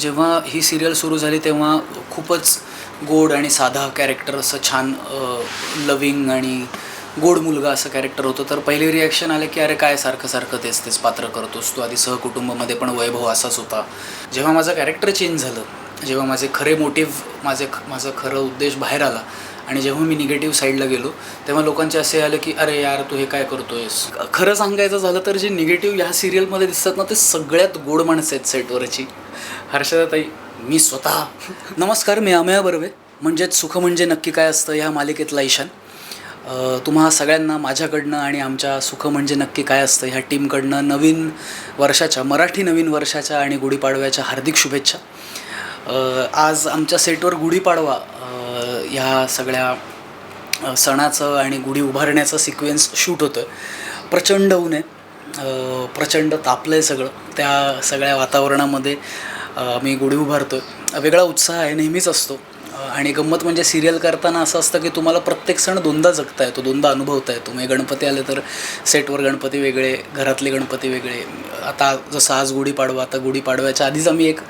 जेव्हा ही सिरियल सुरू झाली तेव्हा खूपच गोड आणि साधा कॅरेक्टर असं छान लविंग आणि गोड मुलगा असं कॅरेक्टर होतं. तर पहिले रिॲक्शन आले की अरे काय सारखं सारखं तेच तेच पात्र करतोस तू. आधी सहकुटुंबामध्ये पण वैभव असाच होता. जेव्हा माझं कॅरेक्टर चेंज झालं जेव्हा माझे खरे मोटिव्ह माझे माझं खरं उद्देश बाहेर आला आणि जेव्हा मी निगेटिव्ह साईडला गेलो तेव्हा लोकांचे असे आले की अरे यार तू हे काय करतोयस? खरं सांगायचं झालं तर जे निगेटिव्ह ह्या सिरियलमध्ये दिसतात ना ते सगळ्यात गोड माणसं आहेत सेटवरची हर्षदाताई मी स्वतः. नमस्कार मी अमया बर्वे. म्हणजेच सुख म्हणजे नक्की काय असतं ह्या मालिकेतला ईशान. तुम्हा सगळ्यांना माझ्याकडनं आणि आमच्या सुख म्हणजे नक्की काय असतं ह्या टीमकडनं नवीन वर्षाच्या मराठी नवीन वर्षाच्या आणि गुढीपाडव्याच्या हार्दिक शुभेच्छा. आज आमच्या सेटवर गुढीपाडवा. ह्या सगळ्या सणाचं आणि गुढी उभारण्याचं सिक्वेन्स शूट होतं. प्रचंड ऊन आहे. प्रचंड तापलं आहे सगळं. त्या सगळ्या वातावरणामध्ये मी गुढी उभारतो आहे वेगळा उत्साह आहे नेहमीच असतो. आणि गंमत म्हणजे सिरियल करताना असं असतं की तुम्हाला प्रत्येक सण दोनदा जगता येतो दोनदा अनुभवता येतो. म्हणजे गणपती आले तर सेटवर गणपती वेगळे घरातले गणपती वेगळे. आता जसं आज गुढीपाडवा आता गुढीपाडव्याच्या आधीच आम्ही एक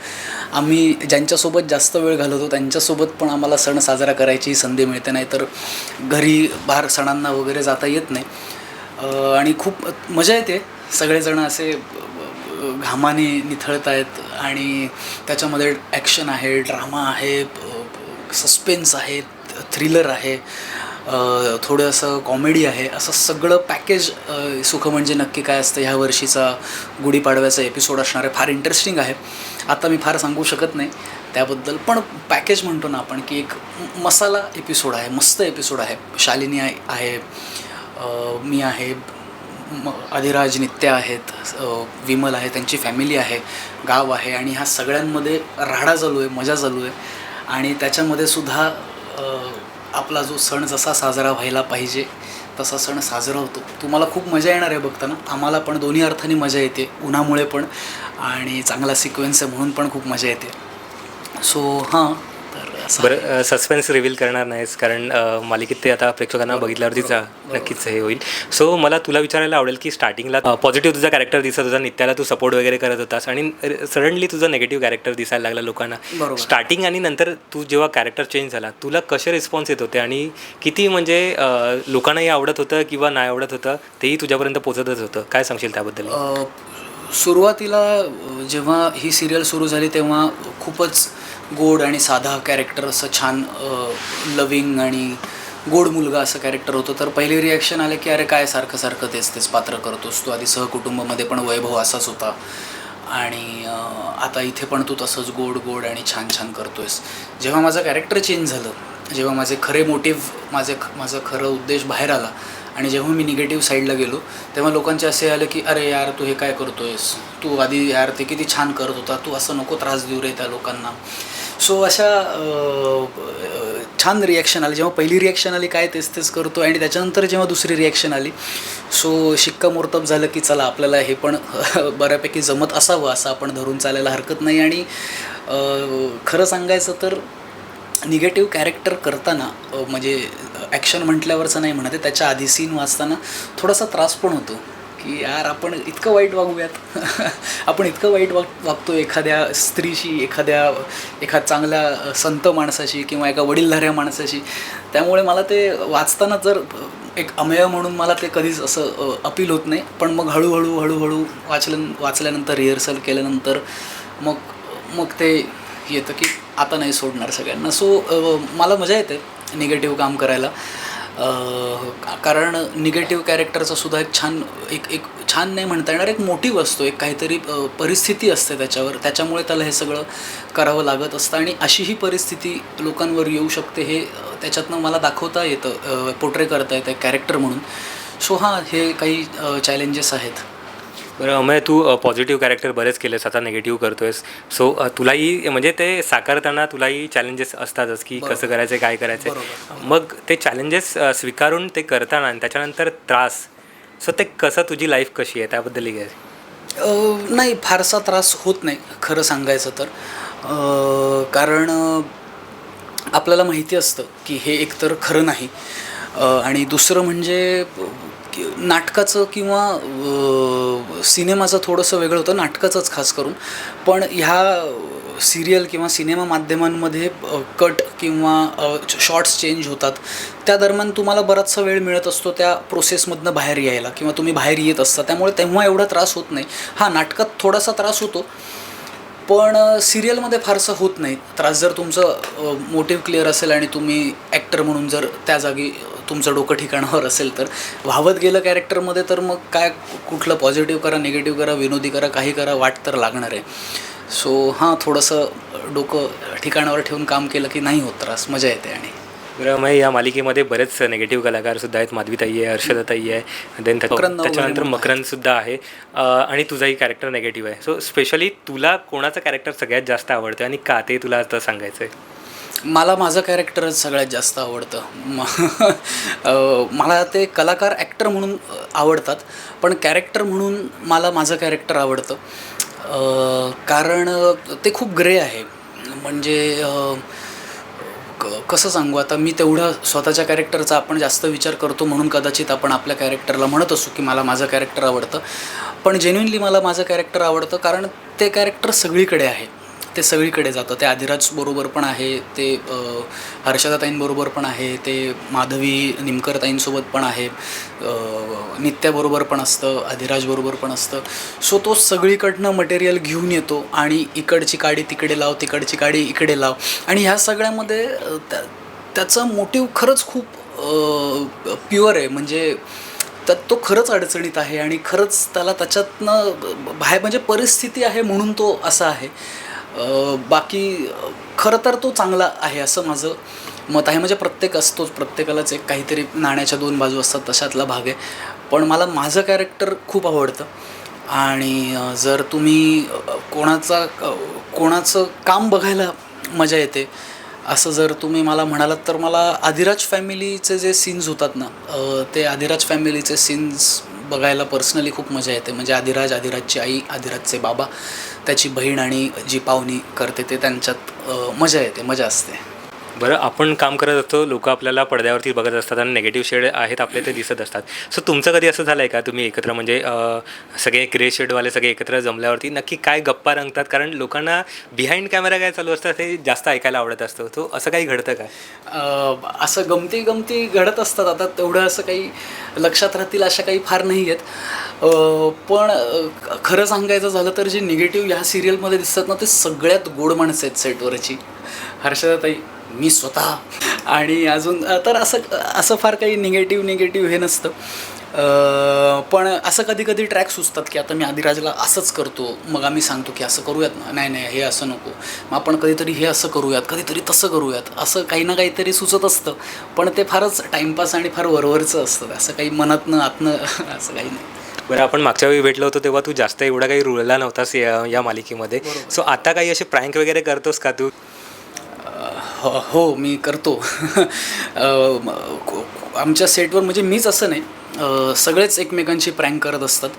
आम्ही ज्यांच्यासोबत जास्त वेळ घालवतो त्यांच्यासोबत पण आम्हाला सण साजरा करायची संधी मिळते. नाही तर घरी बाहेर सणांना वगैरे जाता येत नाही. आणि खूप मजा येते. सगळेजण असे घामाने निथळत आहेत आणि त्याच्यामध्ये ॲक्शन आहे ड्रामा आहे सस्पेन्स आहे थ्रिलर आहे थोडंसं कॉमेडी आहे असं सगळं पॅकेज सुखं सुख म्हणजे नक्की काय असतं ह्या वर्षीचा गुढीपाडव्याचा एपिसोड असणार आहे. फार इंटरेस्टिंग आहे. आता मी फार सांगू शकत नाही त्याबद्दल पण पॅकेज म्हणतो ना आपण की एक मसाला एपिसोड आहे मस्त एपिसोड आहे. शालिनी आहे मी आहे म अधिराज नित्य आहेत विमल आहे त्यांची फॅमिली आहे गाव आहे आणि ह्या सगळ्यांमध्ये राहडा चालू आहे मजा चालू आहे. आणि त्याच्यामध्ये सुद्धा आपला जो सण जसा साजरा व्हायला पाहिजे तसा सण साजरा होतो. तुम्हाला खूप मजा येणार आहे बघताना. आम्हाला पण दोन्ही अर्थाने मजा येते. उन्हामुळे पण आणि चांगला सिक्वेन्स आहे म्हणून पण खूप मजा येते. सो हां. बरं सस्पेन्स रिव्हील करणार नाहीस कारण मालिकेत ते आता प्रेक्षकांना बघितल्यावरतीच अ, नक्कीच हे होईल. सो मला तुला विचारायला आवडेल की स्टार्टिंगला पॉझिटिव्ह तुझा कॅरेक्टर दिसत होता नित्याला तू सपोर्ट वगैरे करत होतास आणि सडनली तुझं नेगेटिव्ह कॅरेक्टर दिसायला लागला लोकांना. स्टार्टिंग आणि नंतर तू जेव्हा कॅरेक्टर चेंज झाला तुला कसे रिस्पॉन्स येत होते आणि किती म्हणजे लोकांनाही आवडत होतं किंवा नाही आवडत होतं तेही तुझ्यापर्यंत पोचतच होतं? काय सांगशील त्याबद्दल? सुरुवातीला जेव्हा ही सिरियल सुरू झाली तेव्हा खूपच गोड आणि साधा कॅरेक्टर असं छान लविंग आणि गोड मुलगा असं कॅरेक्टर होतं. तर पहिले रिॲक्शन आले की अरे काय सारखं सारखं तेच तेच पात्र करतोस. तू आधी सहकुटुंबामध्ये पण वैभव असाच होता. आणि आता इथे पण तू तसंच गोड गोड आणि छान छान करतोयस. जेव्हा माझं कॅरेक्टर चेंज झालं जेव्हा माझे खरे मोटिव्ह माझे माझा खरं उद्देश बाहेर आला आणि जेव्हा मी निगेटिव्ह साईडला गेलो तेव्हा लोकांचे असे आले की अरे यार तू हे काय करतोयस? तू आधी यार ते किती छान करत होता. तू असं नको त्रास देऊ रे त्या लोकांना. सो अशा छान रिॲक्शन आली. जेव्हा पहिली रिॲक्शन आली काय तेच तेच करतो आणि त्याच्यानंतर जेव्हा दुसरी रिॲक्शन आली सो शिक्कामोर्तब झालं की चला आपल्याला हे पण बऱ्यापैकी जमत असावं असं आपण धरून चालायला हरकत नाही. आणि खरं सांगायचं तर निगेटिव्ह कॅरेक्टर करताना म्हणजे ॲक्शन म्हटल्यावरचं नाही म्हणत आहे त्याच्या आधी सीन वाचताना थोडासा त्रास पण होतो. की यार आपण इतकं वाईट वागूयात. आपण इतकं वाईट वाग वागतो एखाद्या स्त्रीशी एखाद्या एखाद चांगल्या संत माणसाशी किंवा एका वडीलधाऱ्या माणसाशी. त्यामुळे मला ते वाचताना जर एक अमेय म्हणून मला ते कधीच असं अपील होत नाही. पण मग हळूहळू हळूहळू वाचल्या वाचल्यानंतर रिहर्सल केल्यानंतर मग मग ते येतं की आता नाही सोडणार सगळ्यांना. सो मला मजा येते निगेटिव्ह काम करायला. कारण निगेटिव्ह कॅरेक्टरचा सुद्धा एक छान एक एक छान नाही म्हणता येणार एक मोठी असतो एक काहीतरी परिस्थिती असते त्याच्यावर. त्याच्यामुळे त्याला हे सगळं करावं लागत असतं. आणि अशी ही परिस्थिती लोकांवर येऊ शकते हे त्याच्यातनं मला दाखवता येतं पोर्ट्रे करता येतं कॅरेक्टर म्हणून. सो हां हे काही चॅलेंजेस आहेत. बरं अमय तू पॉझिटिव्ह कॅरेक्टर बरेच केलेस आता निगेटिव्ह करतोयस. सो तुलाही म्हणजे ते साकारताना तुलाही चॅलेंजेस असतातच की. कसं करायचं काय करायचं. मग ते चॅलेंजेस स्वीकारून ते करताना आणि त्याच्यानंतर त्रास. सो ते कसं तुझी लाईफ कशी आहे? त्याबद्दल काय नाही फारसा त्रास होत नाही खरं सांगायचं तर. कारण आपल्याला माहिती असतं की हे एकतर खरं नाही. आणि दुसरं म्हणजे की नाटकाचं किंवा सिनेमाचं थोडंसं वेगळं होतं नाटकाचंच खास करून. पण ह्या सिरियल किंवा सिनेमा माध्यमांमध्ये कट किंवा शॉर्ट्स चेंज होतात. त्या दरम्यान तुम्हाला बराचसा वेळ मिळत असतो त्या प्रोसेसमधनं बाहेर यायला किंवा तुम्ही बाहेर येत असता. त्यामुळे तेव्हा एवढा त्रास होत नाही. हा नाटकात थोडासा त्रास होतो. पण सिरियलमध्ये फारसं होत नाही. त्रास जर तुमचं मोटिव्ह क्लिअर असेल आणि तुम्ही ॲक्टर म्हणून जर त्या जागी तुमचं डोकं ठिकाणावर असेल तर. वाहवत गेलं कॅरेक्टरमध्ये तर मग काय कुठलं पॉझिटिव्ह करा निगेटिव्ह करा विनोदी करा काही करा वाट तर लागणार आहे. सो हां थोडंसं डोकं ठिकाणावर ठेवून काम केलं की नाही होत त्रास मजा येते आणि. बरं मग या मालिकेमध्ये बरेच निगेटिव्ह कलाकार सुद्धा आहेत. माधवीताई आहे हर्षदाताई आहे. देन त्याच्यानंतर म्हणून मकरंद सुद्धा आहे. आणि तुझाही कॅरेक्टर नेगेटिव्ह आहे. सो स्पेशली तुला कोणाचं कॅरेक्टर सगळ्यात जास्त आवडतं आणि का ते तुला आता सांगायचं आहे मला माझं कॅरेक्टरच सगळ्यात जास्त आवडतं. म मला ते कलाकार ॲक्टर म्हणून आवडतात पण कॅरेक्टर म्हणून मला माझं कॅरेक्टर आवडतं. कारण ते खूप ग्रे आहे. म्हणजे क- कसं सांगू आता मी तेवढं स्वतःच्या कॅरेक्टरचा आपण जास्त विचार करतो म्हणून कदाचित आपण आपल्या कॅरेक्टरला म्हणत असू की मला माझं कॅरेक्टर आवडतं. पण जेन्युनली मला माझं कॅरेक्टर आवडतं कारण ते कॅरेक्टर सगळीकडे आहे. ते सगळीकडे जातं. ते आधिराज बरोबर पण आहे ते हर्षदाताईंबरोबर पण आहे ते माधवी निमकरताईंसोबत पण आहे नित्याबरोबर पण असतं आदिराजबरोबर पण असतं. सो तो सगळीकडनं मटेरियल घेऊन येतो आणि इकडची काडी तिकडे लाव तिकडची काडी इकडे लाव. आणि ह्या सगळ्यामध्ये त्या त्याचा मोटिव खरंच खूप प्युअर आहे. म्हणजे त्यात तो खरंच अडचणीत आहे आणि खरंच त्याला त्याच्यातनं बाहेर म्हणजे परिस्थिती आहे म्हणून तो असा आहे. बाकी खरं तर तो चांगला आहे असं माझं मत आहे. म्हणजे प्रत्येक असतोच प्रत्येकालाच एक काहीतरी नाण्याच्या दोन बाजू असतात तशातला भाग आहे. पण मला माझं कॅरेक्टर खूप आवडतं. आणि जर तुम्ही कोणाचा कोणाचं काम बघायला मजा येते असं जर तुम्ही मला म्हणालात तर मला आदिराज फॅमिलीचे जे सीन्स होतात ना ते आदिराज फॅमिलीचे सीन्स बघायला पर्सनली खूप मजा येते. म्हणजे आदिराज आदिराजची आई आदिराजचे बाबा त्याची बहीण आणि जी पाहुणी करते ते त्यांच्यात मजा येते मजा असते. बरं आपण काम करत असतो लोक आपल्याला पडद्यावरती बघत असतात आणि नेगेटिव्ह शेड आहेत आपले ते दिसत असतात. सो तुमचं कधी असं झालं आहे का तुम्ही एकत्र म्हणजे सगळे ग्रे शेडवाले सगळे एकत्र जमल्यावरती नक्की काय गप्पा रंगतात? कारण लोकांना बिहाइंड कॅमेरा काय चालू असतात ते जास्त ऐकायला आवडत असतं. तो असं काही घडतं काय असं गमती गमती घडत असतात. आता तेवढं असं काही लक्षात राहतील अशा काही फार नाही आहेत. पण खरं सांगायचं झालं तर जे निगेटिव्ह ह्या सिरियलमध्ये दिसतात ना ते सगळ्यात गोड माणसं आहेत सेटवरची हर्षदाताई मी स्वतः. आणि अजून तर असं असं फार काही निगेटिव्ह निगेटिव्ह हे नसतं. पण असं कधी कधी ट्रॅक सुचतात की आता मी आदिराजला असंच करतो. मग आम्ही सांगतो की असं करूयात ना. नाही नाही हे असं नको. मग आपण कधीतरी हे असं करूयात कधीतरी तसं करूयात. असं काही ना काहीतरी सुचत असतं. पण ते फारच टाईमपास आणि फार वरवरचं असतं. असं काही मनातनं आतनं असं काही नाही. बरं आपण मागच्या वेळी भेटलो होतो तेव्हा तू जास्त एवढा काही रुळला नव्हतास या या मालिकेमध्ये. सो आता काही असे प्रँक वगैरे करतोस का तू? हो हो मी करतो. आमच्या सेटवर म्हणजे मीच असं नाही. सगळेच एकमेकांची प्रँक करत असतात.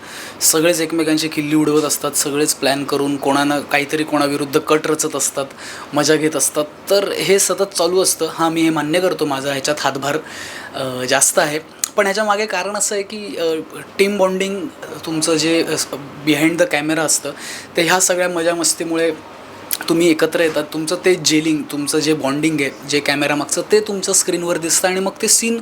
सगळेच एकमेकांची किल्ली उडवत असतात. सगळेच प्लॅन करून कोणानं काहीतरी कोणाविरुद्ध कट रचत असतात मजा घेत असतात. तर हे सतत चालू असतं. हां मी हे मान्य करतो. माझा ह्याच्यात हातभार जास्त आहे. पण ह्याच्या मागे कारण असं आहे की टीम बॉन्डिंग तुमचं जे बिहाइंड द कॅमेरा असतं ते ह्या सगळ्या मजा मस्तीमुळे तुम्ही एकत्र येतात तुमचं ते जेलिंग तुमचं जे बॉन्डिंग आहे जे कॅमेरामागचं ते तुमचं स्क्रीनवर दिसतं आणि मग ते सीन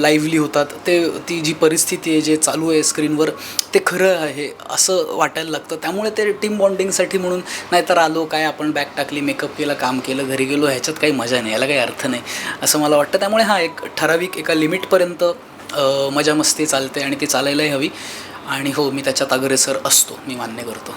लाईव्हली होतात. ते ती जी परिस्थिती आहे जे चालू आहे स्क्रीनवर ते खरं आहे असं वाटायला लागतं. त्यामुळे ते टीम बॉन्डिंगसाठी म्हणून नाहीतर आलो काय आपण बॅग टाकली मेकअप केला काम केलं घरी गेलो ह्याच्यात काही मजा नाही याला काही अर्थ नाही असं मला वाटतं. त्यामुळे हा एक ठराविक एका लिमिटपर्यंत मजा मस्ती चालते आणि ती चालायलाही हवी. आणि हो मी त्याच्यात अग्रेसर असतो मी मान्य करतो.